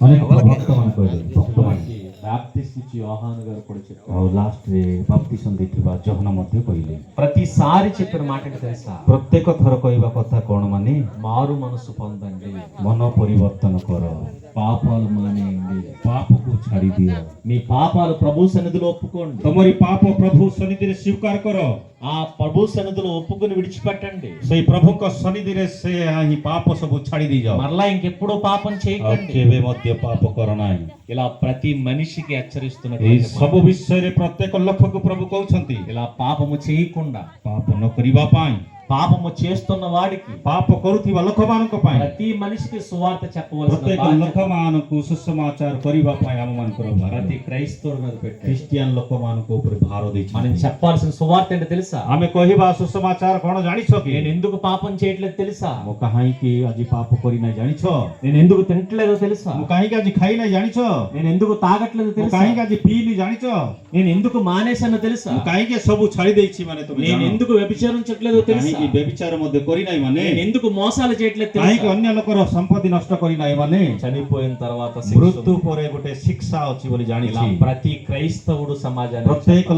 మనకి భక్తం అనుకోలేదు భక్తం Baptist ಇಚ್ಚಿ ಯೋಹಾನ್ gar ಕೊಡಿಸಿದ್ರು ಅವ್ರು ಲಾಸ್ಟ್ ಬಾಪ್ಟಿಸಮ್ ಇಟ್ಟಿರುವ ಜೋಹನ ಮಧ್ಯೆ ಕೊಯ್ಲಿ ప్రతిసారి చెప్పిన మాట ఏంటో తెలుసా ପ୍ରତ୍ୟେକ ଥର କହିବା କଥା କଣ ମାନେ మారు మనసు పొందండి ମନ ପରିବର୍ତ୍ତନ କର పాపాలు మానేయండి ପାପକୁ ଛାଡ଼ି ଦିଅ మీ పాపాలు ప్రభు సన్నిధిలో ఒప్పుకోండి ତମରି ପାପ ପ୍ରଭୁ ସନ୍ନିଧିରେ ସ୍ୱୀକାର କର ఆ ప్రభు సన్నిధిలో ఒప్పుకుని విడిచిపెట్టండి ସେଇ ପ୍ରଭୁଙ୍କ ସନ୍ନିଧିରେ ସେ ହିଁ ପାପ ସବୁ ଛାଡ଼ି ଦେଇଯାଅ మరలా ఇంకెప్పుడూ పాపం ଆଉ చేయకండి କେବେ ମଧ୍ୟ ପାପ କର ନାହିଁ ఇలా ప్రతి మనిషికి హెచ్చరిస్తున్న ଏଇ ସବୁ ବିଷୟରେ ପ୍ରତ୍ୟେକ ଲୋକକୁ ପ୍ରଭୁ କହୁଛନ୍ତି ఇలా పాపము చేయకుండా પાપ ન કરી બાપાય. పాపము చేస్తున్న వాడికి పాప కొరుతి ಲೋಕಮಾನಕ ಪಾಯ ಪ್ರತಿ ಮನುಷ್ಯಕ್ಕೆ ಸುವಾರ್ತ చెప్పవలసిన ప్రతి లోకమానకు సుసమాచార పరివ ప్రతి క్రైస్తవుడి మీద పెట్టి క్రిస్టియన్ లోకమానకు ఉపరి భారోది మనం చెప్పాల్సిన సువార్త ఏంటో తెలుసా? ఆమె కోహిబా సుసమాచార కోణ జానిచో నేను ఎందుకు పాపం చేయట్లేదు తెలుసా? ఒక ముఖాయికి అది పాప కొరినా జానిచో. నేను ఎందుకు తినట్లేదో తెలుసా? ఒక ముఖాయికి అది ఖైన జానిచో. నేను ఎందుకు తాగట్లేదు తెలుసా? ముఖాయికి అది పీని జానిచో. నేను ఎందుకు మానేసానో తెలుసా? ఒక ముఖాయికి సబు చలిదేచి దేచి నేను ఎందుకు వ్యభిచారం వ్యభిచారించట్లేదో తెలుసా? ఎందుకు మోసాలు చేయట్లేదు తెలుసా? ఆయనకు అన్ని అనుకోరు సంపత్తి నష్టపోయినాయమని చనిపోయిన తర్వాత మృত্যు పొరే శిక్ష వచ్చి వాళ్ళు ప్రతి క్రైస్తవుడు సమాజానికి ప్రత్యేక